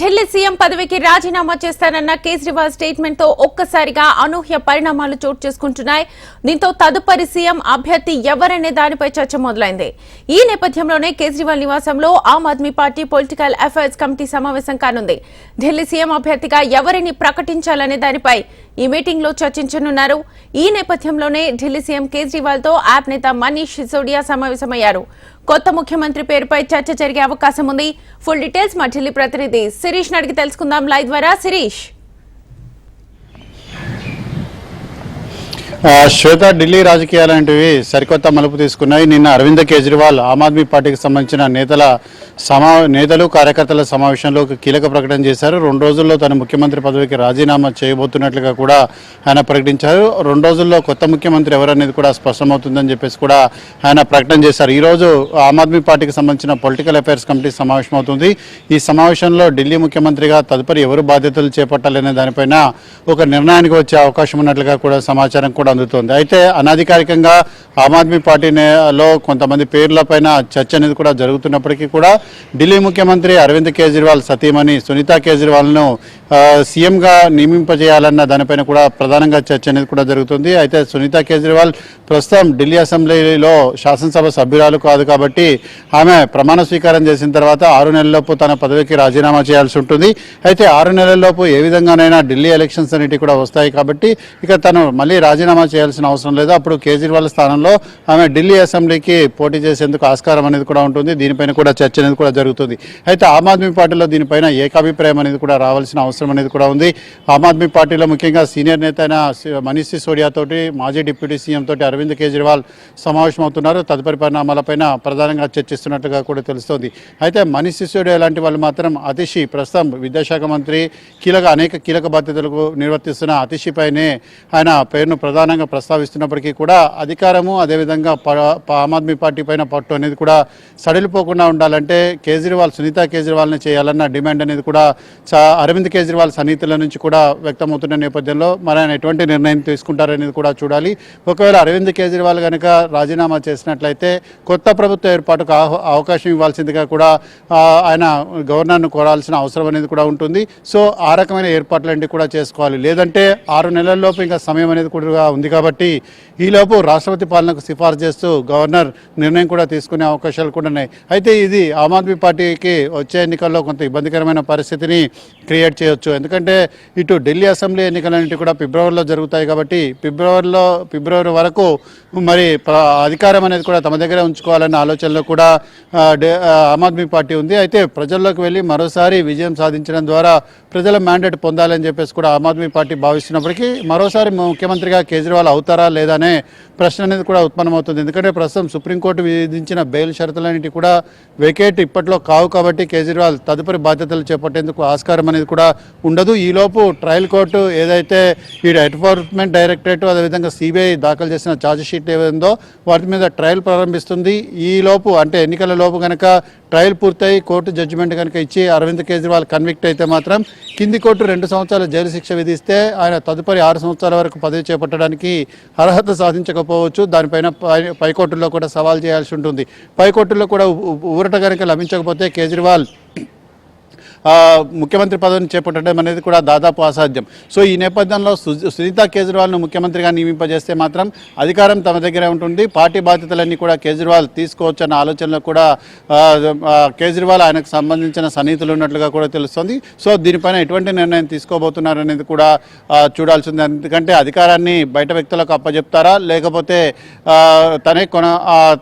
Delhi CM పదవికి రాజీనామా చేస్తానన్న కేజ్రీవాల్ స్టేట్మెంట్తో ఒక్కసారిగా అనూహ్య పరిణామాలు చోటు చేసుకుంటున్నాయి. దీంతో తదుపరి సీఎం అభ్యర్థి ఎవరనే దానిపై చర్చ మొదలైంది. ఈ నేపథ్యంలోనే కేజ్రీవాల్ నివాసంలో Aam Aadmi party political affairs committee సమావేశం కానుంది. ఢిల్లీ సీఎం అభ్యర్థిగా ఎవరిని ప్రకటించాలనే దానిపై ఈ మీటింగ్లో చర్చించనున్నారు. ఈ నేపథ్యంలోనే ఢిల్లీ సీఎం కేజ్రీవాల్తో యాప్ నేత మనీష్ సిసోడియా సమావేశమయ్యారు. కొత్త ముఖ్యమంత్రి పేరుపై చర్చ జరిగే అవకాశం ఉంది. ఫుల్ డీటెయిల్స్ మా ఢిల్లీ ప్రతినిధి శిరీష్ అడిగి తెలుసుకుందాం. లైవ్ ద్వారా శిరీష్. శ్వేత ఢిల్లీ రాజకీయాలంటివి సరికొత్త మలుపు తీసుకున్నాయి. నిన్న అరవింద్ కేజ్రీవాల్ ఆమ్ ఆద్మీ పార్టీకి సంబంధించిన నేతల సమా నేతలు కార్యకర్తల సమావేశంలో కీలక ప్రకటన చేశారు. రెండు రోజుల్లో తన ముఖ్యమంత్రి పదవికి రాజీనామా చేయబోతున్నట్లుగా కూడా ఆయన ప్రకటించారు. రెండు రోజుల్లో కొత్త ముఖ్యమంత్రి ఎవరనేది కూడా స్పష్టమవుతుందని చెప్పేసి కూడా ఆయన ప్రకటన చేశారు. ఈరోజు ఆమ్ ఆద్మీ పార్టీకి సంబంధించిన పొలిటికల్ అఫైర్స్ కమిటీ సమావేశం అవుతుంది ఈ సమావేశంలో ఢిల్లీ ముఖ్యమంత్రిగా తదుపరి ఎవరు బాధ్యతలు చేపట్టాలనే దానిపైన ఒక నిర్ణయానికి వచ్చే అవకాశం ఉన్నట్లుగా కూడా సమాచారం కూడా అందుతోంది. అయితే అనధికారికంగా ఆమ్ ఆద్మీ పార్టీలో కొంతమంది పేర్లపైన చర్చ అనేది కూడా జరుగుతున్నప్పటికీ కూడా ఢిల్లీ ముఖ్యమంత్రి అరవింద్ కేజ్రీవాల్ సతీమణి సునీతా కేజ్రీవాల్ను సీఎంగా నియమింపజేయాలన్న దానిపైన కూడా ప్రధానంగా చర్చ అనేది కూడా జరుగుతుంది. అయితే సునీతా కేజ్రీవాల్ ప్రస్తుతం ఢిల్లీ అసెంబ్లీలో శాసనసభ సభ్యురాలు కాదు కాబట్టి ఆమె ప్రమాణ స్వీకారం చేసిన తర్వాత ఆరు నెలలలోపు తన పదవికి రాజీనామా చేయాల్సి ఉంటుంది. అయితే ఆరు నెలల్లోపు ఏ విధంగానైనా ఢిల్లీ ఎలక్షన్స్ అనేటివి కూడా వస్తాయి కాబట్టి ఇక తను మళ్ళీ రాజీనామా చేయాల్సిన అవసరం లేదు. అప్పుడు కేజ్రీవాల్ స్థానంలో ఆమె ఢిల్లీ అసెంబ్లీకి పోటీ చేసేందుకు ఆస్కారం అనేది కూడా ఉంటుంది. దీనిపైన కూడా చర్చ అనేది కూడా జరుగుతుంది. అయితే ఆమ్ ఆద్మీ పార్టీలో దీనిపైన ఏకాభిప్రాయం అనేది కూడా రావాల్సిన అవసరం అనేది కూడా ఉంది. ఆమ్ ఆద్మీ పార్టీలో ముఖ్యంగా సీనియర్ నేత అయిన మనీష్ సిసోడియా తోటి మాజీ డిప్యూటీ సీఎం తోటి అరవింద్ కేజ్రీవాల్ సమావేశం అవుతున్నారు తదుపరి పరిణామాలపైన ప్రధానంగా చర్చిస్తున్నట్టుగా కూడా తెలుస్తోంది. అయితే మనీష్ సిసోడియా లాంటి వాళ్ళు మాత్రం అతిషి ప్రస్తుతం విద్యాశాఖ మంత్రి కీలక అనేక కీలక బాధ్యతలకు నిర్వర్తిస్తున్న అతిషిపైనే ఆయన పేరును ప్రధానంగా ప్రస్తావిస్తున్నప్పటికీ కూడా అధికారము అదేవిధంగా ప- ఆమ్ ఆద్మీ పార్టీ పైన పట్టు అనేది కూడా సడిలిపోకుండా ఉండాలంటే కేజ్రీవాల్ సునీత కేజ్రీవాల్ని చేయాలన్న డిమాండ్ అనేది కూడా అరవింద్ కేజ్రీవాల్ సన్నిహితుల నుంచి కూడా వ్యక్తమవుతున్న నేపథ్యంలో మరి ఆయన ఎటువంటి నిర్ణయం తీసుకుంటారనేది కూడా చూడాలి. ఒకవేళ అరవింద్ కేజ్రీవాల్ కనుక రాజీనామా చేసినట్లయితే కొత్త ప్రభుత్వ ఏర్పాటుకు అవకాశం ఇవ్వాల్సిందిగా కూడా ఆయన గవర్నర్ను కోరాల్సిన అవసరం అనేది కూడా ఉంటుంది. సో ఆ రకమైన ఏర్పాట్లన్నీ కూడా చేసుకోవాలి. లేదంటే ఆరు నెలల్లోపు ఇంకా సమయం అనేది కూడా ఉంది కాబట్టి ఈలోపు రాష్ట్రపతి పాలనకు సిఫార్సు చేస్తూ గవర్నర్ నిర్ణయం కూడా తీసుకునే అవకాశాలు కూడా ఉన్నాయి. అయితే ఇది ఆమ్ ఆద్మీ పార్టీకి వచ్చే ఎన్నికల్లో కొంత ఇబ్బందికరమైన పరిస్థితిని క్రియేట్ చేయొచ్చు. ఎందుకంటే ఇటు ఢిల్లీ అసెంబ్లీ ఎన్నికలన్నిటి కూడా ఫిబ్రవరిలో జరుగుతాయి కాబట్టి ఫిబ్రవరిలో ఫిబ్రవరి వరకు మరి అధికారం అనేది కూడా తమ దగ్గర ఉంచుకోవాలన్న ఆలోచనలో కూడా డే- ఆమ్ ఆద్మీ పార్టీ ఉంది. అయితే ప్రజల్లోకి వెళ్ళి మరోసారి విజయం సాధించడం ద్వారా ప్రజల మ్యాండేట్ పొందాలని చెప్పేసి కూడా ఆమ్ ఆద్మీ పార్టీ భావిస్తున్నప్పటికీ మరోసారి ముఖ్యమంత్రిగా కేజ్రీవాల్ అవుతారా లేదా అనే ప్రశ్న అనేది కూడా ఉత్పన్నమవుతుంది. ఎందుకంటే ప్రస్తుతం సుప్రీంకోర్టు విధించిన బెయిల్ షరతులన్నిటి కూడా వెకేట్ ఇప్పట్లో కావు కాబట్టి కేజ్రీవాల్ తదుపరి బాధ్యతలు చేపట్టేందుకు ఆస్కారం అనేది కూడా ఉండదు. ఈలోపు ట్రయల్ కోర్టు ఏదైతే ఈ ఎన్ఫోర్స్మెంట్ డైరెక్టరేట్ అదేవిధంగా సిబిఐ దాఖలు చేసిన ఛార్జ్ షీట్ ఏదో వాటి మీద ట్రయల్ ప్రారంభిస్తుంది. ఈలోపు అంటే ఎన్నికల లోపు కనుక ట్రయల్ పూర్తయి కోర్టు జడ్జిమెంట్ కనుక ఇచ్చి అరవింద్ కేజ్రీవాల్ కన్విక్ట్ అయితే మాత్రం కింది కోర్టు రెండు సంవత్సరాల జైలు శిక్ష విధిస్తే ఆయన తదుపరి ఆరు సంవత్సరాల వరకు పదవి చేపట్టడానికి అర్హత సాధించకపోవచ్చు. దానిపైన పై పైకోర్టులో కూడా సవాల్ చేయాల్సి ఉంటుంది. పైకోర్టులో కూడా ఊరట కనుక లభించకపోతే కేజ్రీవాల్ ముఖ్యమంత్రి పదవిని చేపట్టడం అనేది కూడా దాదాపు అసాధ్యం. సో ఈ నేపథ్యంలో సు- సునీతా కేజ్రీవాల్ను ముఖ్యమంత్రిగా నియమింపజేస్తే మాత్రం అధికారం తమ దగ్గరే ఉంటుంది. పార్టీ బాధ్యతలన్నీ కూడా కేజ్రీవాల్ తీసుకోవచ్చన్న ఆలోచనలో కూడా కేజ్రీవాల్ ఆయనకు సంబంధించిన సన్నిహితులు ఉన్నట్లుగా కూడా తెలుస్తుంది. సో దీనిపైన ఎటువంటి నిర్ణయం తీసుకోబోతున్నారు అనేది కూడా చూడాల్సింది. చూడాల్సి ఉంది ఎందుకంటే అధికారాన్ని బయట వ్యక్తులకు అప్పచెప్తారా లేకపోతే తనే కొన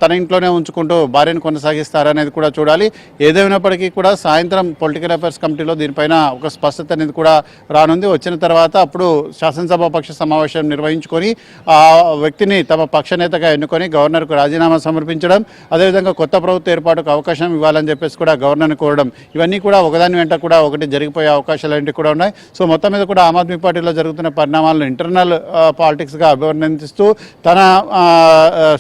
తన ఇంట్లోనే ఉంచుకుంటూ భార్యను కొనసాగిస్తారా అనేది కూడా చూడాలి. ఏదేమైనప్పటికీ కూడా సాయంత్రం పొలిటికల్ అఫైర్స్ కమిటీలో దీనిపైన ఒక స్పష్టత అనేది కూడా రానుంది. వచ్చిన తర్వాత అప్పుడు శాసనసభ పక్ష సమావేశం నిర్వహించుకొని ఆ వ్యక్తిని తమ పక్ష నేతగా ఎన్నుకొని గవర్నర్కు రాజీనామా సమర్పించడం అదేవిధంగా కొత్త ప్రభుత్వ ఏర్పాటుకు అవకాశం ఇవ్వాలని చెప్పేసి కూడా గవర్నర్ని కోరడం ఇవన్నీ కూడా ఒకదాని వెంట కూడా ఒకటి జరిగిపోయే అవకాశాలు ఏంటి కూడా ఉన్నాయి. సో మొత్తం మీద కూడా ఆమ్ ఆద్మీ పార్టీలో జరుగుతున్న పరిణామాలను ఇంటర్నల్ పాలిటిక్స్గా అభివర్ణిస్తూ తన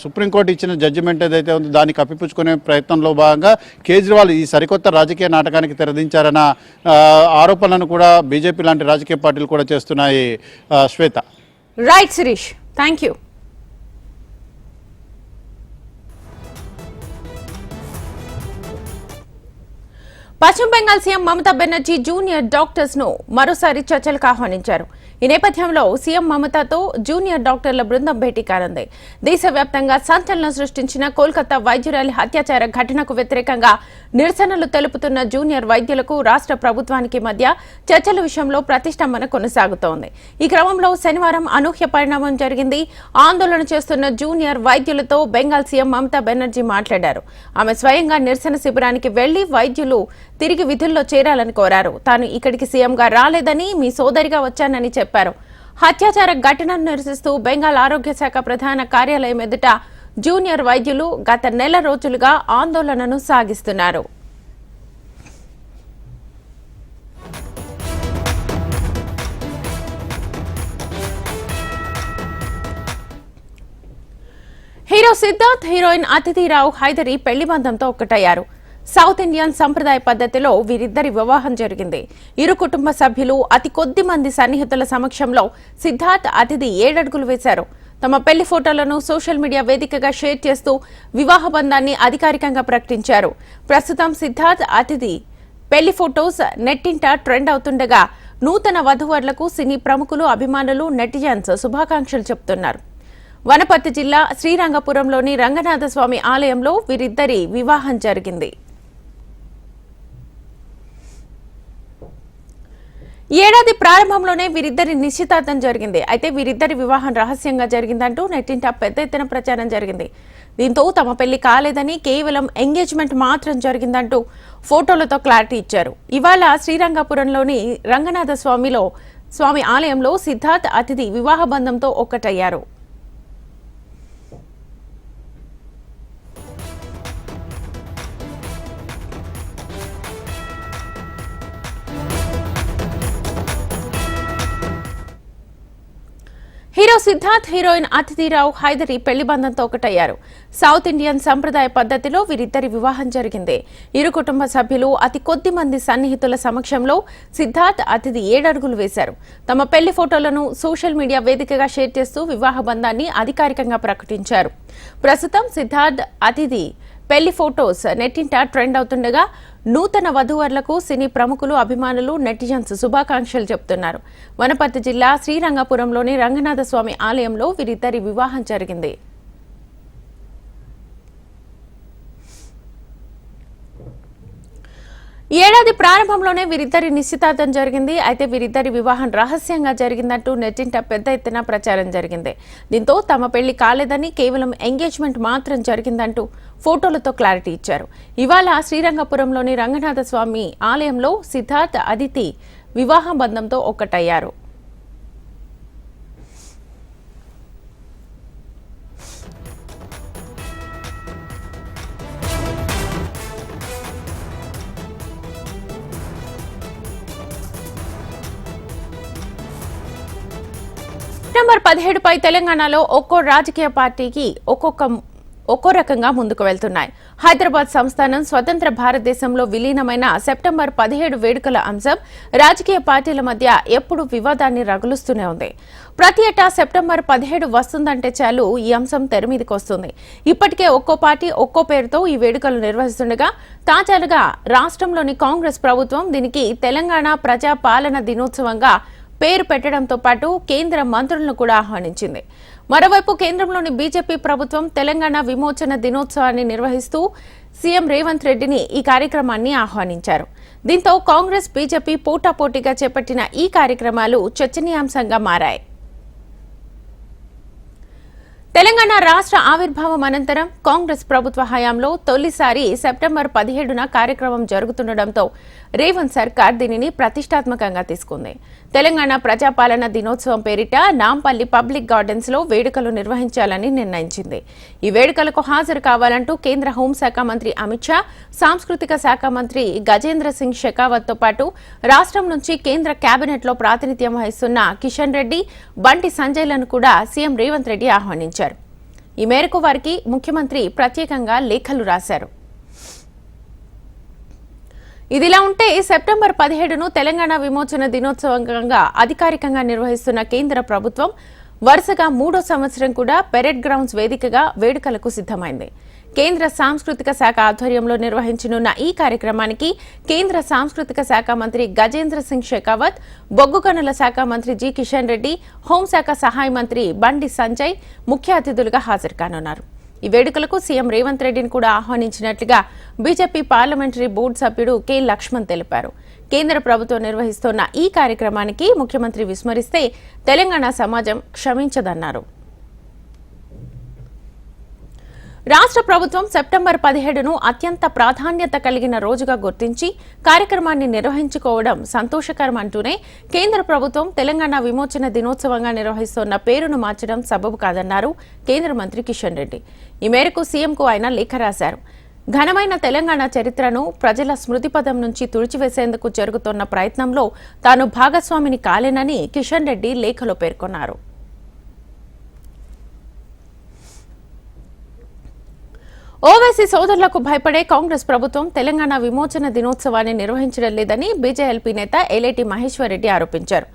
సుప్రీంకోర్టు ఇచ్చిన జడ్జిమెంట్ ఏదైతే ఉందో దాన్ని కప్పిపుచ్చుకునే ప్రయత్నంలో భాగంగా కేజ్రీవాల్ ఈ సరికొత్త రాజకీయ నాటకానికి తెరదించారని ఆ, ఆరోపణలను కూడా బీజేపీ లాంటి రాజకీయ పార్టీలు కూడా చేస్తున్నాయి Shweta. Right Sirish thank you Paschim Bengal CM Mamata Banerjee junior డాక్టర్స్ను మరోసారి చర్చలకు ఆహ్వానించారు. ఈ నేపథ్యంలో సీఎం మమతాతో జూనియర్ డాక్టర్ల బృందం భేటీ కానుంది. దేశవ్యాప్తంగా సంచలనం సృష్టించిన కోల్కతా వైద్యురాలి హత్యాచార ఘటనకు వ్యతిరేకంగా నిరసనలు తెలుపుతున్న జూనియర్ వైద్యులకు రాష్ట్ర ప్రభుత్వానికి మధ్య చర్చల విషయంలో ప్రతిష్టంభన కొనసాగుతోంది. ఈ క్రమంలో శనివారం అనూహ్య పరిణామం జరిగింది. ఆందోళన చేస్తున్న జూనియర్ వైద్యులతో బెంగాల్ సీఎం మమతా బెనర్జీ మాట్లాడారు. ఆమె స్వయంగా నిరసన శిబిరానికి వెళ్ళి వైద్యులు తిరిగి విధుల్లో చేరాలని కోరారు. తాను ఇక్కడికి సీఎంగా రాలేదని మీ సోదరిగా వచ్చానని చెప్పారు. హత్యాచార ఘటనను నిరసిస్తూ బెంగాల్ ఆరోగ్య శాఖ ప్రధాన కార్యాలయం ఎదుట జూనియర్ వైద్యులు గత నెల రోజులుగా ఆందోళనను సాగిస్తున్నారు. హీరో సిద్ధార్థ్ హీరోయిన్ అతిథిరావు హైదరి పెళ్ళి బంధంతో ఒక్కటయ్యారు సౌత్ ఇండియన్ సంప్రదాయ పద్ధతిలో వీరిద్దరి వివాహం జరిగింది. ఇరు కుటుంబ సభ్యులు అతి కొద్ది మంది సన్నిహితుల సమక్షంలో సిద్ధార్థ్ అతిథి ఏడడుగులు వేశారు. తమ పెళ్ళి ఫోటోలను సోషల్ మీడియా వేదికగా షేర్ చేస్తూ వివాహ బంధాన్ని అధికారికంగా ప్రకటించారు. ప్రస్తుతం సిద్ధార్థ్ అతిథి పెళ్ళి ఫోటోస్ నెట్టింట ట్రెండ్ అవుతుండగా నూతన వధువరులకు సినీ ప్రముఖులు అభిమానులు నెటిజన్స్ శుభాకాంక్షలు చెబుతున్నారు వనపర్తి జిల్లా శ్రీరంగపురంలోని రంగనాథస్వామి ఆలయంలో వీరిద్దరి వివాహం జరిగింది. ఏడాది ప్రారంభంలోనే వీరిద్దరి నిశ్చితార్థం జరిగింది. అయితే వీరిద్దరి వివాహం రహస్యంగా జరిగిందంటూ నెట్టింట పెద్ద ఎత్తున ప్రచారం జరిగింది. దీంతో తమ పెళ్ళి కాలేదని కేవలం ఎంగేజ్మెంట్ మాత్రం జరిగిందంటూ ఫోటోలతో క్లారిటీ ఇచ్చారు. ఇవాళ శ్రీరంగపురంలోని రంగనాథ స్వామిలో స్వామి ఆలయంలో సిద్ధార్థ్ అతిథి వివాహ బంధంతో ఒక్కటయ్యారు. హీరో సిద్ధార్థ్ హీరోయిన్ అతిథిరావు హైదరి పెళ్ళి బంధంతో ఒకటయ్యారు. సౌత్ ఇండియన్ సంప్రదాయ పద్ధతిలో వీరిద్దరి వివాహం జరిగింది. ఇరు కుటుంబ సభ్యులు అతి కొద్ది మంది సన్నిహితుల సమక్షంలో సిద్ధార్థ్ అతిథి ఏడడుగులు వేశారు. తమ పెళ్ళి ఫోటోలను సోషల్ మీడియా వేదికగా షేర్ చేస్తూ వివాహ బంధాన్ని అధికారికంగా ప్రకటించారు. ప్రస్తుతం సిద్ధార్థ్ అతిథి పెళ్ళి ఫోటోస్ నెట్టింట ట్రెండ్ అవుతుండగా నూతన వధూవరులకు సినీ ప్రముఖులు అభిమానులు నెటిజన్స్ శుభాకాంక్షలు చెబుతున్నారు వనపర్తి జిల్లా శ్రీరంగపురంలోని రంగనాథ స్వామి ఆలయంలో వీరిద్దరి వివాహం జరిగింది. ఏడాది ప్రారంభంలోనే వీరిద్దరి నిశ్చితార్థం జరిగింది. అయితే వీరిద్దరి వివాహం రహస్యంగా జరిగిందంటూ నెట్టింట పెద్ద ఎత్తున ప్రచారం జరిగింది. దీంతో తమ పెళ్ళి కాలేదని కేవలం ఎంగేజ్మెంట్ మాత్రం జరిగిందంటూ ఫోటోలతో క్లారిటీ ఇచ్చారు. ఇవాళ శ్రీరంగపురంలోని రంగనాథ స్వామి ఆలయంలో సిద్ధార్థ అదితి వివాహ బంధంతో ఒక్కటయ్యారు. సెప్టెంబర్ పదిహేడుపై తెలంగాణలో ఒక్కో రాజకీయ పార్టీకి ఒక్కొక్క ఒక్కో రకంగా ముందుకు వెళ్తున్నాయి. హైదరాబాద్ సంస్థానం స్వతంత్ర భారతదేశంలో విలీనమైన సెప్టెంబర్ పదిహేడు వేడుకల అంశం రాజకీయ పార్టీల మధ్య ఎప్పుడు వివాదాన్ని రగులుస్తూనే ఉంది. ప్రతి ఏటా సెప్టెంబర్ పదిహేడు వస్తుందంటే చాలు ఈ అంశం తెరమీదికి వస్తుంది. ఇప్పటికే ఒక్కో పార్టీ ఒక్కో పేరుతో ఈ వేడుకలు నిర్వహిస్తుండగా తాజాలుగా రాష్ట్రంలోని కాంగ్రెస్ ప్రభుత్వం దీనికి తెలంగాణ ప్రజా పాలన దినోత్సవంగా పేరు పెట్టడంతో పాటు కేంద్ర మంత్రులను కూడా ఆహ్వానించింది. మరోవైపు కేంద్రంలోని బీజేపీ ప్రభుత్వం తెలంగాణ విమోచన దినోత్సవాన్ని నిర్వహిస్తూ సీఎం రేవంత్ రెడ్డిని ఈ కార్యక్రమాన్ని ఆహ్వానించారు. దీంతో కాంగ్రెస్ బీజేపీ పోటాపోటీగా చేపట్టిన ఈ కార్యక్రమాలు చర్చనీయాంశంగా మారాయి. తెలంగాణ రాష్ట్ర ఆవిర్భావం అనంతరం కాంగ్రెస్ ప్రభుత్వ హయాంలో తొలిసారి సెప్టెంబర్ పదిహేడున కార్యక్రమం జరుగుతుండటంతో రేవంత్ సర్కార్ దీనిని ప్రతిష్టాత్మకంగా తీసుకుంది. తెలంగాణ ప్రజాపాలన దినోత్సవం పేరిట నాంపల్లి పబ్లిక్ గార్డెన్స్లో వేడుకలు నిర్వహించాలని నిర్ణయించింది. ఈ వేడుకలకు హాజరు కావాలంటూ కేంద్ర హోంశాఖ మంత్రి అమిత్ షా సాంస్కృతిక శాఖ మంత్రి గజేంద్ర సింగ్ షెకావత్తో పాటు రాష్ట్రం నుంచి కేంద్ర కేబినెట్లో ప్రాతినిధ్యం వహిస్తున్న కిషన్ రెడ్డి బండి సంజయ్లను కూడా సీఎం రేవంత్ రెడ్డి ఆహ్వానించారు. ఈ మేరకు వారికి ముఖ్యమంత్రి ప్రత్యేకంగా లేఖలు రాశారు. ఇదిలా ఉంటే సెప్టెంబర్ పదిహేడును తెలంగాణ విమోచన దినోత్సవంగా అధికారికంగా నిర్వహిస్తున్న కేంద్ర ప్రభుత్వం వరుసగా మూడో సంవత్సరం కూడా పెరెడ్ గ్రౌండ్స్ వేదికగా వేడుకలకు సిద్ధమైంది. కేంద్ర సాంస్కృతిక శాఖ ఆధ్వర్యంలో నిర్వహించనున్న ఈ కార్యక్రమానికి కేంద్ర సాంస్కృతిక శాఖ మంత్రి గజేంద్ర సింగ్ షెకావత్ బొగ్గు గనుల శాఖ మంత్రి జి కిషన్ రెడ్డి హోంశాఖ సహాయ మంత్రి బండి సంజయ్ ముఖ్య అతిథులుగా హాజరు కానున్నారు. ఈ వేడుకలకు సీఎం రేవంత్ రెడ్డిని కూడా ఆహ్వానించినట్లుగా బీజేపీ పార్లమెంటరీ బోర్డు సభ్యుడు కె లక్ష్మణ్ తెలిపారు. కేంద్ర ప్రభుత్వం నిర్వహిస్తోన్న ఈ కార్యక్రమానికి ముఖ్యమంత్రి విస్మరిస్తే తెలంగాణ సమాజం క్షమించదన్నారు. రాష్ట్ర ప్రభుత్వం సెప్టెంబర్ పదిహేడును అత్యంత ప్రాధాన్యత కలిగిన రోజుగా గుర్తించి కార్యక్రమాన్ని నిర్వహించుకోవడం సంతోషకరం అంటూనే కేంద్ర ప్రభుత్వం తెలంగాణ విమోచన దినోత్సవంగా నిర్వహిస్తోన్న పేరును మార్చడం సబబు కాదన్నారు కేంద్ర మంత్రి కిషన్ రెడ్డి. ఈ మేరకు సీఎంకు ఆయన లేఖ రాశారు. ఘనమైన తెలంగాణ చరిత్రను ప్రజల స్మృతిపదం నుంచి తుడిచివేసేందుకు జరుగుతున్న ప్రయత్నంలో తాను భాగస్వామిని కాలేనని కిషన్ రెడ్డి లేఖలో పేర్కొన్నారు. ఓవైసీ సోదరులకు భయపడే కాంగ్రెస్ ప్రభుత్వం తెలంగాణ విమోచన దినోత్సవాన్ని నిర్వహించడం లేదని బీజేఎల్పీ నేత ఎలేటి మహేశ్వరరెడ్డి ఆరోపించారు.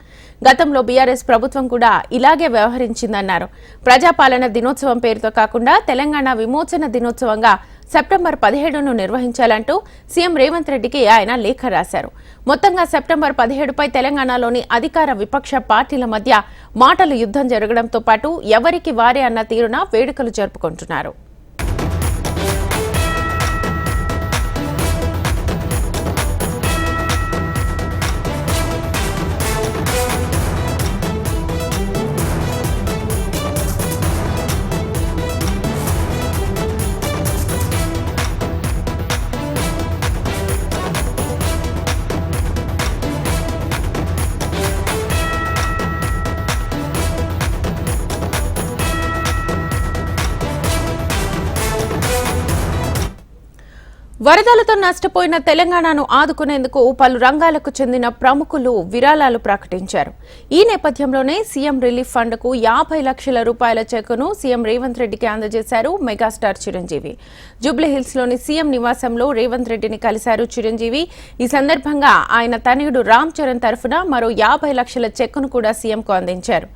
గతంలో బీఆర్ఎస్ ప్రభుత్వం కూడా ఇలాగే వ్యవహరించిందన్నారు. ప్రజాపాలన దినోత్సవం పేరుతో కాకుండా తెలంగాణ విమోచన దినోత్సవంగా సెప్టెంబర్ పదిహేడును నిర్వహించాలంటూ సీఎం రేవంత్ రెడ్డికి ఆయన లేఖ రాశారు. మొత్తంగా సెప్టెంబర్ పదిహేడుపై తెలంగాణలోని అధికార విపక్ష పార్టీల మధ్య మాటల యుద్ధం జరగడంతో పాటు ఎవరికి వారే అన్న తీరున వేడుకలు జరుపుకుంటున్నారు. వరదలతో నష్టపోయిన తెలంగాణను ఆదుకునేందుకు పలు రంగాలకు చెందిన ప్రముఖులు విరాళాలు ప్రకటించారు. ఈ నేపథ్యంలోనే సీఎం రిలీఫ్ ఫండ్కు యాభై లక్షల రూపాయల చెక్కును సీఎం రేవంత్ రెడ్డికి అందజేశారు మెగాస్టార్ చిరంజీవి. జూబ్లీహిల్స్లోని సీఎం నివాసంలో రేవంత్ రెడ్డిని కలిశారు చిరంజీవి. ఈ సందర్భంగా ఆయన తనయుడు రామ్ చరణ్ తరఫున మరో యాభై లక్షల చెక్కును కూడా సీఎంకు అందించారు.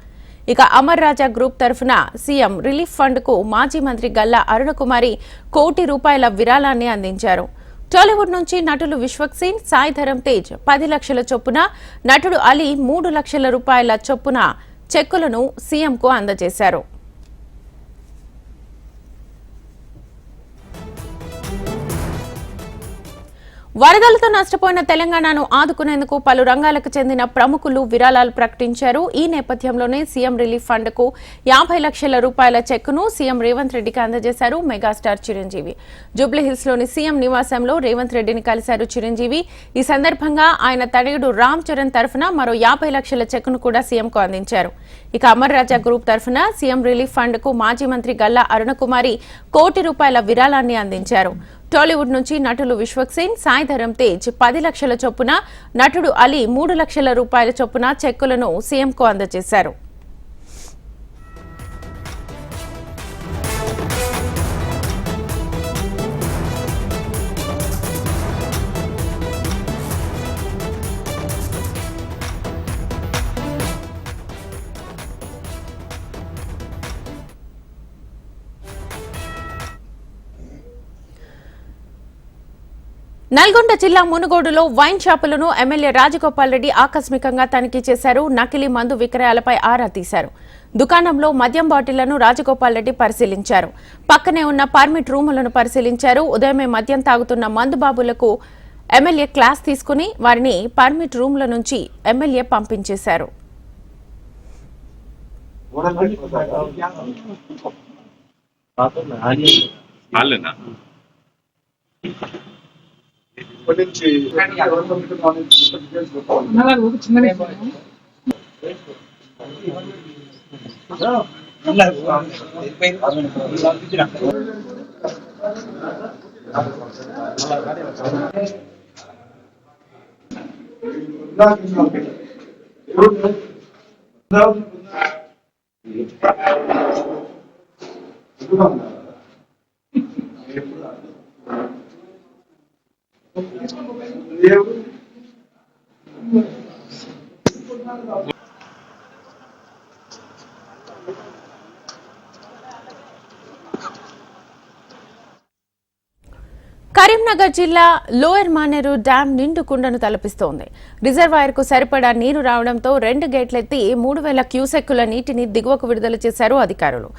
ఇక అమర్ రాజా గ్రూప్ తరఫున సీఎం రిలీఫ్ ఫండ్కు మాజీ మంత్రి గల్లా అరుణకుమారి కోటి రూపాయల విరాళాన్ని అందించారు. టాలీవుడ్ నుంచి నటులు విశ్వక్ సింగ్ సాయి ధరమ్ తేజ్ పది లక్షల చొప్పున నటుడు అలీ మూడు లక్షల రూపాయల చొప్పున చెక్కులను సీఎంకు అందజేశారు. వరదలతో నష్టపోయిన తెలంగాణను ఆదుకునేందుకు పలు రంగాలకు చెందిన ప్రముఖులు విరాళాలు ప్రకటించారు. ఈ నేపథ్యంలోనే సీఎం రిలీఫ్ ఫండ్కు యాభై లక్షల రూపాయల చెక్కును సీఎం రేవంత్ రెడ్డికి అందజేశారు మెగాస్టార్ చిరంజీవి. జూబ్లీహిల్స్లోని సీఎం నివాసంలో రేవంత్ రెడ్డిని కలిశారు చిరంజీవి. ఈ సందర్భంగా ఆయన తనయుడు రామ్ చరణ్ తరఫున మరో యాభై లక్షల చెక్కును కూడా సీఎంకు అందించారు. ఇక అమర్ రాజా గ్రూప్ తరఫున సీఎం రిలీఫ్ ఫండ్కు మాజీ మంత్రి గల్లా అరుణకుమారి కోటి రూపాయల విరాళాన్ని అందించారు. టాలీవుడ్ నుంచి నటులు విశ్వక్ సేన్ సాయిధరం తేజ్ పది లక్షల చొప్పున నటుడు అలీ మూడు లక్షల రూపాయల చొప్పున చెక్కులను సీఎంకు అందజేశారు. నల్గొండ జిల్లా మునుగోడులో వైన్ షాపులను ఎమ్మెల్యే రాజగోపాల్ రెడ్డి ఆకస్మికంగా తనిఖీ చేశారు. నకిలీ మందు విక్రయాలపై ఆరా తీశారు. దుకాణంలో మద్యం బాటిళ్ళను రాజగోపాల్ రెడ్డి పరిశీలించారు. పక్కనే ఉన్న పర్మిట్ రూములను పరిశీలించారు. ఉదయమే మద్యం తాగుతున్న మందు బాబులకు ఎమ్మెల్యే క్లాస్ తీసుకుని వారిని పర్మిట్ రూముల నుంచి ఎమ్మెల్యే పంపించేశారు. ఇప్పటి నుంచి ఎప్పుడు కరీంనగర్ జిల్లా లోయర్ మానేరు డ్యాం నిండు కుండను తలపిస్తోంది. రిజర్వాయర్కు సరిపడా నీరు రావడంతో రెండు గేట్లెత్తి మూడు వేల క్యూసెక్కుల నీటిని దిగువకు విడుదల చేశారు అధికారులు.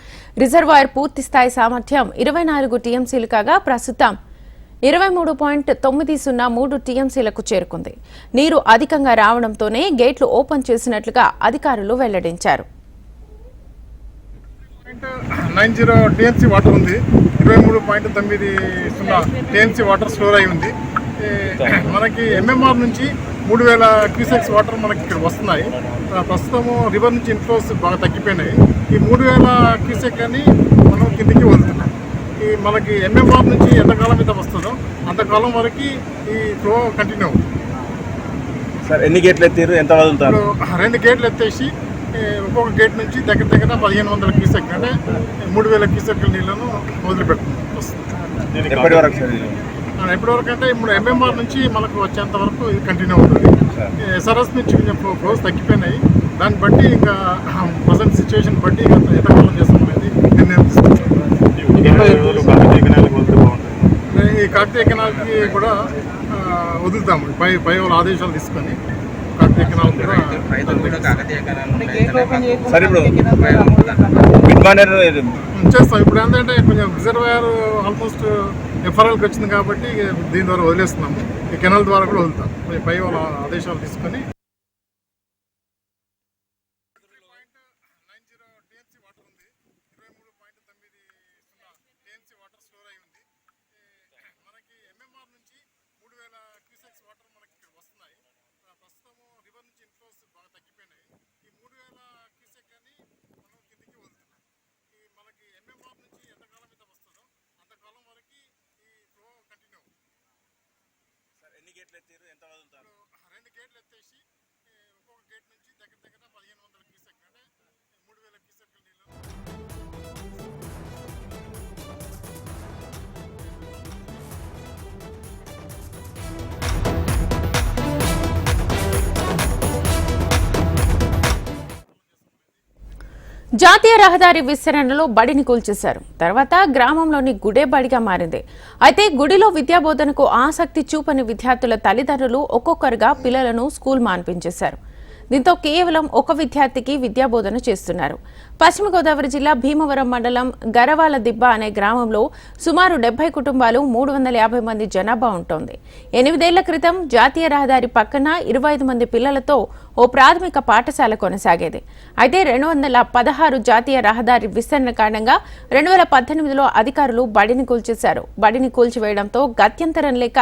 రిజర్వాయర్ పూర్తిస్థాయి సామర్థ్యం ఇరవై నాలుగు టీఎంసీలు కాగా ప్రస్తుతం ఇరవై మూడు పాయింట్ తొమ్మిది సున్నా మూడు టీఎంసీలకు చేరుకుంది. నీరు అధికంగా రావడంతోనే గేట్లు ఓపెన్ చేసినట్లుగా అధికారులు వెల్లడించారు. నైన్ జీరో టీఎంసీ వాటర్ ఉంది. ఇరవై మూడు పాయింట్ తొమ్మిది సున్నా టీఎంసీ వాటర్ స్టోర్ అయి ఉంది. మనకి ఎంఎంఆర్ నుంచి మూడు వేల క్యూసెక్స్ వాటర్ మనకి ఇక్కడ వస్తున్నాయి. ప్రస్తుతము రివర్ నుంచి ఇన్ఫ్లోస్ బాగా తగ్గిపోయినాయి. ఈ మూడు వేల క్యూసెక్ అని మనం కిందికి వదులుతున్నాం. ఈ మనకి ఎంఎంఆర్ నుంచి ఎంతకాలం అయితే వస్తుందో అంతకాలం వరకు ఈ ఫ్లో కంటిన్యూ అవుతుంది. సార్ ఎన్ని గేట్లు ఎత్తారు ఎంత వదులుతారు రెండు గేట్లు ఎత్తేసి ఒక్కొక్క గేట్ నుంచి దగ్గర దగ్గర పదిహేను వందల క్యూసెక్ అంటే మూడు వేల క్యూసెక్ల నీళ్ళను వదిలిపెడుతుంది ఎప్పటి వరకు సార్ ఇది? ఎప్పటి వరకు అంటే ఇప్పుడు ఎంఎంఆర్ నుంచి మనకు వచ్చేంత వరకు ఇది కంటిన్యూ అవుతుంది ఎస్ఆర్ఎస్ నుంచి కొంచెం ఫ్లోస్ తగ్గిపోయినాయి. దాన్ని బట్టి ఇంకా ప్రజెంట్ సిచ్యువేషన్ బట్టి ఇంకా ఎంతకాలం చేస్తాం అనేది నిర్ణయం తీసుకుంటాం. ఈ కాకతీయ కెనాల్కి కూడా వదులుతాము. పై పై వాళ్ళ ఆదేశాలు తీసుకొని కాకతీయ కెనాల్ కూడా సార్ ఇప్పుడు చేస్తాం. ఇప్పుడు ఏంటంటే కొంచెం రిజర్వాయర్ ఆల్మోస్ట్ ఎఫ్ఆర్ఎల్కి వచ్చింది కాబట్టి దీని ద్వారా వదిలేస్తున్నాము. ఈ కెనాల్ ద్వారా కూడా వదులుతాం. పై వాళ్ళ ఆదేశాలు తీసుకొని మనకి ఎంఎంఆర్ నుంచి మూడు వేల క్యూసెక్స్ వాటర్ మనకి ఇక్కడ వస్తున్నాయి ఆ, ప్రస్తుతము రివర్ నుంచి ఇన్ఫ్లోస్ బాగా తగ్గిపోయినాయి ఈ మూడు వేల క్యూసెక్ అని మనం కిందికి వదులుతున్నాం ఈ మనకి ఎంఎంఆర్ నుంచి ఎంతకాలం అయితే వస్తుందో అంతకాలం వరకు ఈ ఫ్లో కంటిన్యూ అవుతుంది సార్ ఎన్ని గేట్లు ఎత్తారు ఎంత వదులుతారు? రెండు గేట్లు ఎత్తేసి జాతీయ రహదారి విస్తరణలో బడిని కూల్చేశారు. తర్వాత గ్రామంలోని గుడే బడిగా మారింది. అయితే గుడిలో విద్యాబోధనకు ఆసక్తి చూపని విద్యార్థుల తల్లిదండ్రులు ఒక్కొక్కరుగా పిల్లలను స్కూల్ మాన్పించేశారు. దీంతో కేవలం ఒక విద్యార్థికి విద్యాబోధన చేస్తున్నారు. పశ్చిమ గోదావరి జిల్లా భీమవరం మండలం గరవాల దిబ్బ అనే గ్రామంలో సుమారు డెబ్బై కుటుంబాలు మూడు వందల యాభై మంది జనాభా ఉంటోంది. ఎనిమిదేళ్ళ క్రితం జాతీయ రహదారి పక్కన ఇరవై ఐదు మంది పిల్లలతో ఓ ప్రాథమిక పాఠశాల కొనసాగేది. అయితే రెండు వందల పదహారు జాతీయ రహదారి విస్తరణ కారణంగా రెండు వేల పద్దెనిమిదిలో అధికారులు బడిని కూల్చేశారు. బడిని కూల్చివేయడంతో గత్యంతరం లేక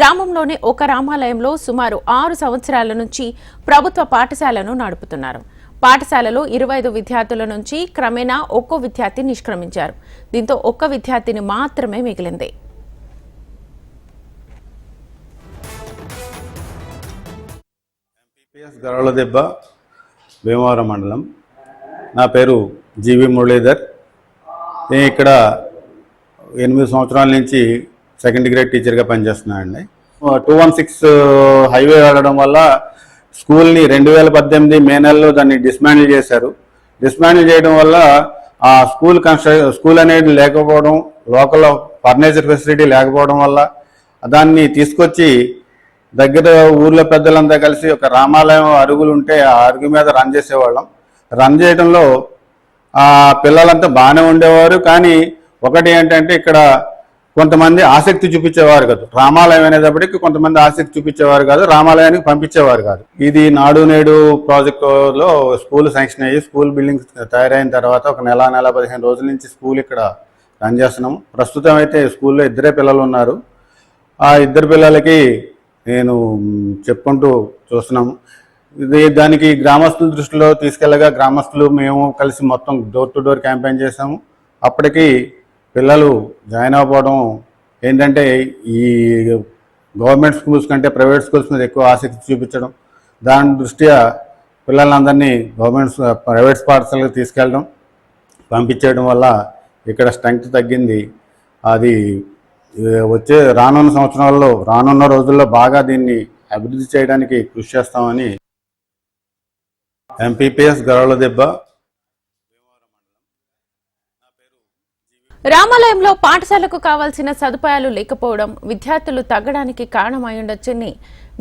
గ్రామంలోని ఒక రామాలయంలో సుమారు ఆరు సంవత్సరాల నుంచి ప్రభుత్వ పాఠశాలను నడుపుతున్నారు. పాఠశాలలో ఇరవై ఐదు విద్యార్థుల నుంచి క్రమేణా ఒక్కో విద్యార్థి నిష్క్రమించారు. దీంతో ఒక్క విద్యార్థిని మాత్రమే మిగిలింది. పిఎస్ గరవల దెబ్బ భీమవరం మండలం. నా పేరు జీవి మురళీధర్. నేను ఇక్కడ ఎనిమిది సంవత్సరాల నుంచి సెకండ్ గ్రేడ్ టీచర్గా పనిచేస్తున్నానండి. టూ వన్ సిక్స్ హైవే వెళ్ళడం వల్ల స్కూల్ని రెండు వేల పద్దెనిమిది మే నెలలో దాన్ని డిస్మాండిల్ చేశారు. డిస్మాండిల్ చేయడం వల్ల ఆ స్కూల్ కన్స్ట్ర స్కూల్ అనేది లేకపోవడం లోకల్ ఫర్నిచర్ ఫెసిలిటీ లేకపోవడం వల్ల దాన్ని తీసుకొచ్చి దగ్గర ఊర్లో పెద్దలంతా కలిసి ఒక రామాలయం అరుగులు ఉంటే ఆ అరుగు మీద రన్ చేసేవాళ్ళం. రన్ చేయడంలో ఆ పిల్లలంతా బాగానే ఉండేవారు. కానీ ఒకటి ఏంటంటే ఇక్కడ కొంతమంది ఆసక్తి చూపించేవారు కాదు. రామాలయం అనేటప్పటికి కొంతమంది ఆసక్తి చూపించేవారు కాదు రామాలయానికి పంపించేవారు కాదు. ఇది నాడు నేడు ప్రాజెక్టులో స్కూల్ శాంక్షన్ అయ్యి స్కూల్ బిల్డింగ్స్ తయారైన తర్వాత ఒక నెల నెల పదిహేను రోజుల నుంచి స్కూల్ ఇక్కడ రన్ చేస్తున్నాము. ప్రస్తుతం అయితే స్కూల్లో ఇద్దరే పిల్లలు ఉన్నారు. ఆ ఇద్దరు పిల్లలకి నేను చెప్పుకుంటూ చూస్తున్నాము. ఇది దానికి గ్రామస్తుల దృష్టిలో తీసుకెళ్ళగా గ్రామస్తులు మేము కలిసి మొత్తం డోర్ టు డోర్ క్యాంపెయిన్ చేసాము అప్పటికి పిల్లలు జాయిన్ అవ్వడం ఏంటంటే ఈ గవర్నమెంట్ స్కూల్స్ కంటే ప్రైవేట్ స్కూల్స్ మీద ఎక్కువ ఆసక్తి చూపించడం. దాని దృష్ట్యా పిల్లలందరినీ గవర్నమెంట్ ప్రైవేట్ పాఠశాలకు తీసుకెళ్ళడం పంపించేయడం వల్ల ఇక్కడ స్ట్రెంగ్త్ తగ్గింది. అది వచ్చే రానున్న సంవత్సరాల్లో రానున్న రోజుల్లో బాగా దీన్ని అభివృద్ధి చేయడానికి కృషి చేస్తామని ఎంపీపీఎస్ గరవల దెబ్బ రామాలయంలో పాఠశాలకు కావాల్సిన సదుపాయాలు లేకపోవడం విద్యార్థులు తగ్గడానికి కారణమై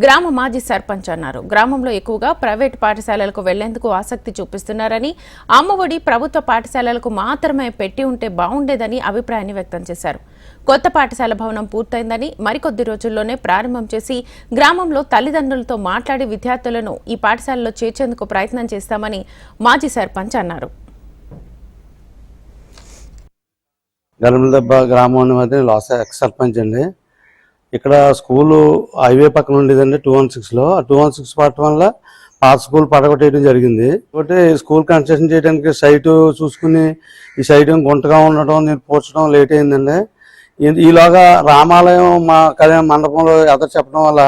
గ్రామ మాజీ సర్పంచ్ అన్నారు. గ్రామంలో ఎక్కువగా ప్రైవేట్ పాఠశాలలకు వెళ్ళేందుకు ఆసక్తి చూపిస్తున్నారని అమ్మఒడి ప్రభుత్వ పాఠశాలలకు మాత్రమే పెట్టి ఉంటే బాగుండేదని అభిప్రాయాన్ని వ్యక్తం చేశారు. కొత్త పాఠశాల భవనం పూర్తయిందని మరికొద్ది రోజుల్లోనే ప్రారంభం చేసి గ్రామంలో తల్లిదండ్రులతో మాట్లాడి విద్యార్థులను ఈ పాఠశాలలో చేర్చేందుకు ప్రయత్నం చేస్తామని మాజీ సర్పంచ్ అన్నారు. గలమదెబ్బ గ్రామం అనేది లాస్ ఎక్స్ సర్పంచ్ అండి ఇక్కడ స్కూలు హైవే పక్కన ఉండేదండి టూ వన్ సిక్స్లో ఆ టూ వన్ సిక్స్ పడటం వల్ల పాత స్కూల్ పడగొట్టేయడం జరిగింది. కాబట్టి స్కూల్ కన్స్ట్రక్షన్ చేయడానికి సైటు చూసుకుని ఈ సైట్ గుంటగా ఉండడం నేను పోర్చడం లేట్ అయిందండి. ఈలోగా రామాలయం మా కళ్యాణ మండపంలో ఎదురు చెప్పడం వల్ల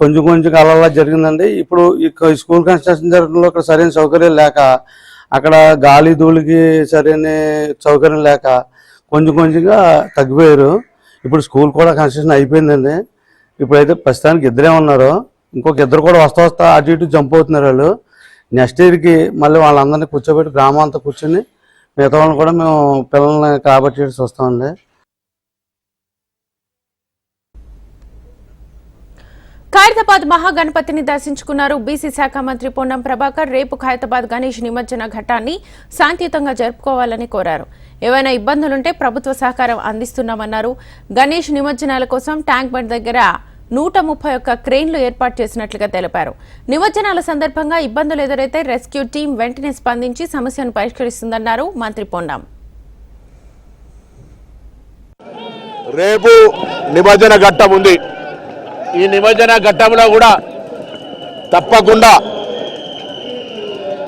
కొంచెం కొంచెం అలా జరిగిందండి. ఇప్పుడు ఈ స్కూల్ కన్స్ట్రక్షన్ జరగడంలో ఇక్కడ సరైన సౌకర్యం లేక అక్కడ గాలి ధూళికి సరైన సౌకర్యం లేక కొంచెం కొంచెంగా తగ్గిపోయారు. ఇప్పుడు స్కూల్ కూడా కన్స్ట్రక్షన్ అయిపోయిందండి. ఇప్పుడైతే ప్రస్తుతానికి ఇద్దరే ఉన్నారు. ఇంకొక ఇద్దరు కూడా వస్తా వస్తా అటు ఇటు జంప్ అవుతున్నారు వాళ్ళు. నెక్స్ట్ ఇయర్కి మళ్ళీ వాళ్ళందరినీ కూర్చోబెట్టి గ్రామం అంతా కూర్చొని మిగతా వాళ్ళని కూడా మేము పిల్లల్ని కాబట్టి వస్తామండి ఖైరతాబాద్ మహాగణపతిని దర్శించుకున్నారు బీసీ శాఖ మంత్రి పొన్నం ప్రభాకర్. రేపు ఖైరతాబాద్ గణేష్ నిమజ్జన ఘట్టాన్ని శాంతియుతంగా జరుపుకోవాలని కోరారు. ఏవైనా ఇబ్బందులుంటే ప్రభుత్వ సహకారం అందిస్తున్నామన్నారు. గణేష్ నిమజ్జనాల కోసం ట్యాంక్ బండ్ దగ్గర నూట ముప్పై ఒక్క క్రెయిన్లు ఏర్పాటు చేసినట్లుగా తెలిపారు. నిమజ్జనాల సందర్భంగా ఇబ్బందులు ఎదురైతే రెస్క్యూ టీం వెంటనే స్పందించి సమస్యను పరిష్కరిస్తుందన్నారు మంత్రి పొన్నం. రేపు నిమజ్జన ఘట్టం ఉంది. ఈ నిమజ్జన ఘట్టంలో కూడా తప్పకుండా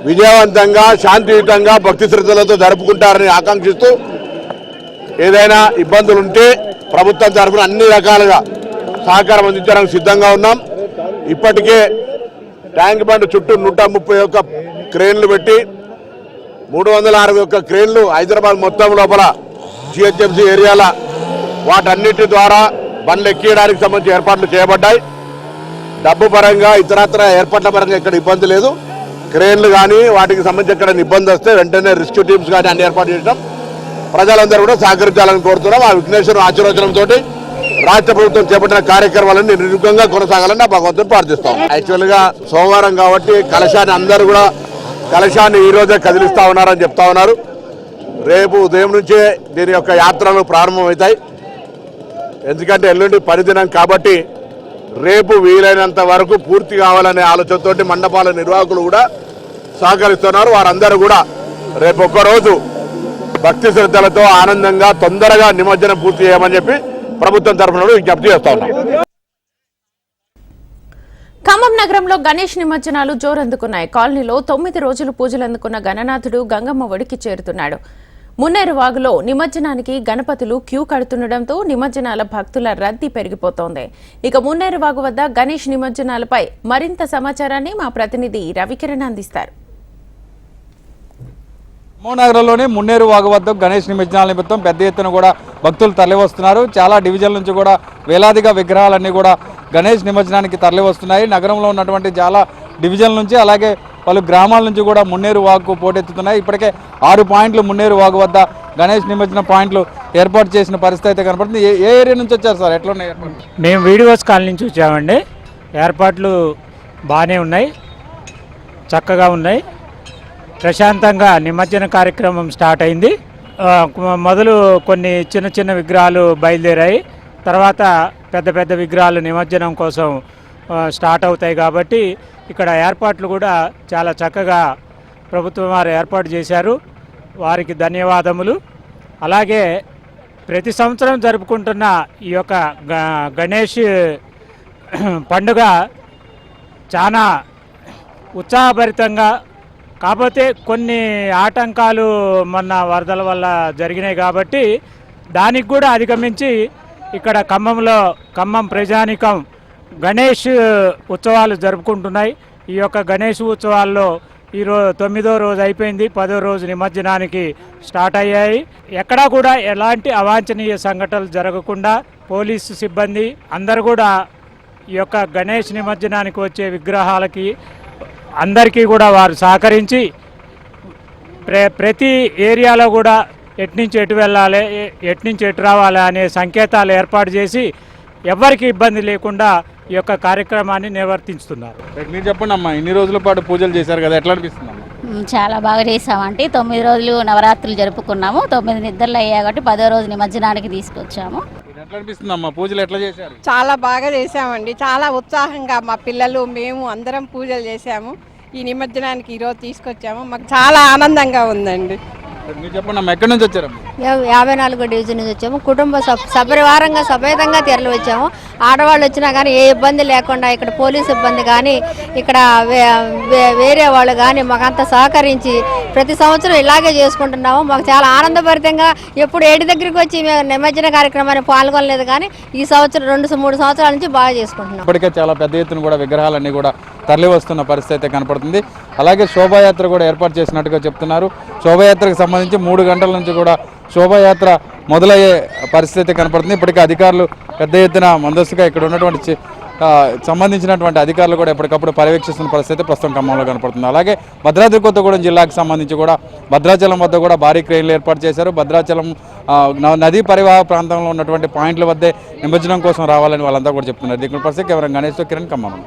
విజయవంతంగా శాంతియుతంగా భక్తి శ్రద్ధలతో జరుపుకుంటారని ఆకాంక్షిస్తూ ఏదైనా ఇబ్బందులు ఉంటే ప్రభుత్వం తరఫున అన్ని రకాలుగా సహకారం అందించడానికి సిద్ధంగా ఉన్నాం. ఇప్పటికే ట్యాంక్ బండ్ చుట్టూ నూట ముప్పై ఒక్క క్రేన్లు పెట్టి మూడు వందల అరవై ఒక్క క్రేన్లు హైదరాబాద్ మొత్తం లోపల జిహెచ్ఎంసీ ఏరియాల వాటన్నిటి ద్వారా బండ్లు ఎక్కియడానికి సంబంధించి ఏర్పాట్లు చేయబడ్డాయి. డబ్బు పరంగా ఇతరత్ర ఏర్పాట్ల పరంగా ఇక్కడ ఇబ్బంది లేదు. క్రేన్లు కానీ వాటికి సంబంధించి ఎక్కడ ఇబ్బంది వస్తే వెంటనే రెస్క్యూ టీమ్స్ కానీ అన్ని ఏర్పాటు చేయడం ప్రజలందరూ కూడా సహకరించాలని కోరుతున్నాం. ఆ విఘ్నేశ్వరం ఆశీర్వచనంతో రాష్ట్ర ప్రభుత్వం చేపట్టిన కార్యక్రమాలను నిర్విఘ్నంగా కొనసాగాలని నా భగవంతుని ప్రార్థిస్తాం. యాక్చువల్గా సోమవారం కాబట్టి కలశాన్ని అందరూ కూడా కలశాన్ని ఈరోజే కదిలిస్తా ఉన్నారని చెప్తా ఉన్నారు. రేపు ఉదయం నుంచే దీని యొక్క యాత్రలు ప్రారంభమవుతాయి. ఎందుకంటే ఎల్లుండి పనిదినం కాబట్టి రేపు వీలైనంత వరకు పూర్తి కావాలనే ఆలోచనతోటి మండపాల నిర్వాహకులు కూడా సహకరిస్తున్నారు. వారందరూ కూడా రేపు ఒక్కరోజు భక్తి శ్రద్ధలతో ఆనందంగా తొందరగా నిమజ్జనం పూర్తి చేయమని చెప్పి ప్రభుత్వం తరఫున విజ్ఞప్తి చేస్తా ఉన్నాం. ఖమ్మం నగరంలో గణేష్ నిమజ్జనాలు జోరందుకున్నాయి. కాలనీలో తొమ్మిది రోజులు పూజలు అందుకున్న గణనాథుడు గంగమ్మ ఒడికి చేరుతున్నాడు. మున్నేరు వాగులో నిమజ్జనానికి గణపతులు క్యూ కడుతుండటంతో నిమజ్జనాల భక్తుల రద్దీ పెరిగిపోతోంది. ఇక మున్నేరు వాగు వద్ద గణేష్ నిమజ్జనాలపై మరింత సమాచారాన్ని మా ప్రతినిధి రవికిరణ్ అందిస్తారు. నగరంలోని మున్నేరు వాగు వద్ద గణేష్ నిమజ్జనాల నిమిత్తం పెద్ద ఎత్తున కూడా భక్తులు తరలివస్తున్నారు. చాలా డివిజన్ల నుంచి కూడా వేలాదిగా విగ్రహాలన్నీ కూడా గణేష్ నిమజ్జనానికి తరలివస్తున్నాయి. నగరంలో ఉన్నటువంటి చాలా డివిజన్ల నుంచి అలాగే పలు గ్రామాల నుంచి కూడా మున్నేరు వాగుకు పోటెత్తుతున్నాయి. ఇప్పటికే ఆరు పాయింట్లు మున్నేరు వాగు వద్ద గణేష్ నిమజ్జన పాయింట్లు ఏర్పాటు చేసిన పరిస్థితి అయితే కనపడుతుంది. ఏ ఏరియా నుంచి వచ్చారు సార్? ఎట్లా ఉన్నాయి మేము వీడియోస్ కాలనీ నుంచి వచ్చామండి. ఏర్పాట్లు బాగానే ఉన్నాయి. చక్కగా ఉన్నాయి. ప్రశాంతంగా నిమజ్జన కార్యక్రమం స్టార్ట్ అయింది. మొదలు కొన్ని చిన్న చిన్న విగ్రహాలు బయలుదేరాయి. తర్వాత పెద్ద పెద్ద విగ్రహాలు నిమజ్జనం కోసం స్టార్ట్ అవుతాయి కాబట్టి ఇక్కడ ఏర్పాట్లు కూడా చాలా చక్కగా ప్రభుత్వం వారు ఏర్పాటు చేశారు. వారికి ధన్యవాదములు. అలాగే ప్రతి సంవత్సరం జరుపుకుంటున్న ఈ యొక్క గ- గణేష్ పండుగ చాలా ఉత్సాహభరితంగా కాకపోతే కొన్ని ఆటంకాలు మొన్న వరదల వల్ల జరిగినాయి కాబట్టి దానికి కూడా అధిగమించి ఇక్కడ ఖమ్మంలో ఖమ్మం ప్రజానికం గణేష్ ఉత్సవాలు జరుపుకుంటున్నాయి. ఈ యొక్క గణేష్ ఉత్సవాల్లో ఈరోజు తొమ్మిదో రోజు అయిపోయింది. పదో రోజు నిమజ్జనానికి స్టార్ట్ అయ్యాయి. ఎక్కడా కూడా ఎలాంటి అవాంఛనీయ సంఘటనలు జరగకుండా పోలీసు సిబ్బంది అందరు కూడా ఈ యొక్క గణేష్ నిమజ్జనానికి వచ్చే విగ్రహాలకి అందరికీ కూడా వారు సహకరించి ప్ర ప్రతి ఏరియాలో కూడా ఎట్నుంచి ఎటు వెళ్ళాలి ఎట్నుంచి ఎటు రావాలి అనే సంకేతాలు ఏర్పాటు చేసి ఎవరికి ఇబ్బంది లేకుండా ఈ యొక్క కార్యక్రమాన్ని నిర్వర్తిస్తున్నారు. మీరు చెప్పండి అమ్మా ఇన్ని రోజుల పాటు పూజలు చేశారు కదా ఎట్లా అనిపిస్తుంది చాలా బాగా చేసామంటే తొమ్మిది రోజులు నవరాత్రులు జరుపుకున్నాము. తొమ్మిది నిద్రలు అయ్యా కాబట్టి పదో రోజు నిమజ్జనానికి తీసుకొచ్చాము. ఇది ఎట్లా అనిపిస్తుంది అమ్మా పూజలు ఎట్లా చేశారు? చాలా బాగా చేసామండి చాలా ఉత్సాహంగా మా పిల్లలు మేము అందరం పూజలు చేశాము. ఈ నిమజ్జనానికి ఈరోజు తీసుకొచ్చాము. మాకు చాలా ఆనందంగా ఉందండి. మీరు చెప్పండి అమ్మా ఎక్కడి నుంచి వచ్చారమ్మా? యాభై నాలుగో డివిజన్ నుంచి వచ్చాము. కుటుంబ సపరివారంగా సమేతంగా తెరలి వచ్చాము. ఆడవాళ్ళు వచ్చినా కానీ ఏ ఇబ్బంది లేకుండా ఇక్కడ పోలీస్ ఇబ్బంది కానీ ఇక్కడ వేరే వాళ్ళు కానీ మాకంతా సహకరించి ప్రతి సంవత్సరం ఇలాగే చేసుకుంటున్నాము. మాకు చాలా ఆనందభరితంగా ఎప్పుడు ఏటి దగ్గరికి వచ్చి మేము నిమజ్జన కార్యక్రమాన్ని పాల్గొనలేదు కానీ ఈ సంవత్సరం రెండు మూడు సంవత్సరాల నుంచి బాగా చేసుకుంటున్నాం. ఇప్పటికే చాలా పెద్ద ఎత్తున కూడా విగ్రహాలన్నీ కూడా తరలి వస్తున్న పరిస్థితి కనపడుతుంది. అలాగే శోభాయాత్ర కూడా ఏర్పాటు చేసినట్టుగా చెప్తున్నారు. శోభాయాత్రకు సంబంధించి మూడు గంటల నుంచి కూడా శోభాయాత్ర మొదలయ్యే పరిస్థితి కనపడుతుంది. ఇప్పటికే అధికారులు పెద్ద ఎత్తున ముందస్తుగా ఇక్కడ ఉన్నటువంటి సంబంధించినటువంటి అధికారులు కూడా ఎప్పటికప్పుడు పర్యవేక్షిస్తున్న పరిస్థితి ప్రస్తుతం ఖమ్మంలో కనపడుతుంది. అలాగే భద్రాద్రి కొత్తగూడెం జిల్లాకు సంబంధించి కూడా భద్రాచలం వద్ద కూడా భారీ క్రెయిన్లు ఏర్పాటు చేశారు. భద్రాచలం నదీ పరివాహ ప్రాంతంలో ఉన్నటువంటి పాయింట్ల వద్దే నిమజ్జనం కోసం రావాలని వాళ్ళంతా కూడా చెప్తున్నారు. దీని పరిస్థితి కేవలం గణేష్తో కిరణ్ ఖమ్మం.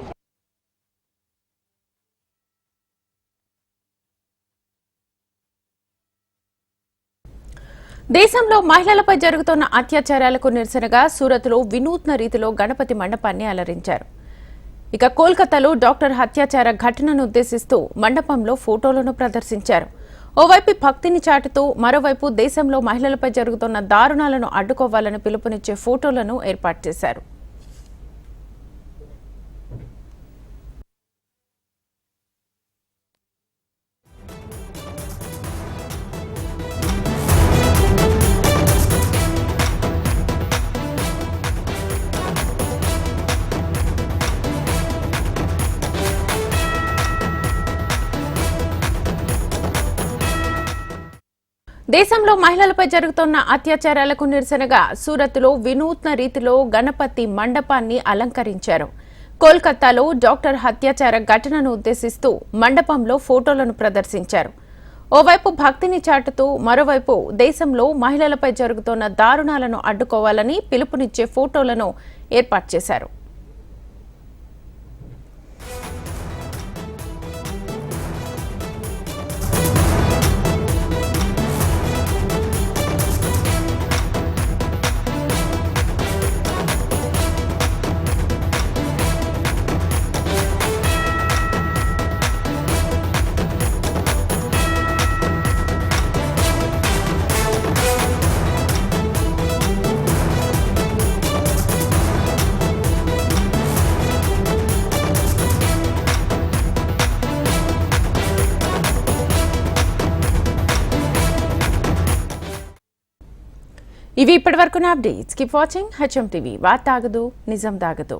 దేశంలో మహిళలపై జరుగుతున్న అత్యాచారాలకు నిరసనగా సూరత్లో వినూత్న రీతిలో గణపతి మండపాన్ని అలరించారు. ఇక కోల్కతాలో డాక్టర్ హత్యాచార ఘటనను ఉద్దేశిస్తూ మండపంలో ఫోటోలను ప్రదర్శించారు. ఓవైపు భక్తిని చాటుతూ మరోవైపు దేశంలో మహిళలపై జరుగుతున్న దారుణాలను అడ్డుకోవాలని పిలుపునిచ్చే ఫోటోలను ఏర్పాటు చేశారు. దేశంలో మహిళలపై జరుగుతున్న అత్యాచారాలకు నిరసనగా సూరత్లో వినూత్న రీతిలో గణపతి మండపాన్ని అలంకరించారు. కోల్కతాలో డాక్టర్ హత్యాచార ఘటనను ఉద్దేశిస్తూ మండపంలో ఫోటోలను ప్రదర్శించారు. ఓవైపు భక్తిని చాటుతూ మరోవైపు దేశంలో మహిళలపై జరుగుతున్న దారుణాలను అడ్డుకోవాలని పిలుపునిచ్చే ఫోటోలను ఏర్పాటు చేశారు. ఇవి ఇప్పటి వరకు నా updates. Keep watching HM TV వార్త ఆగదు నిజం దాగదు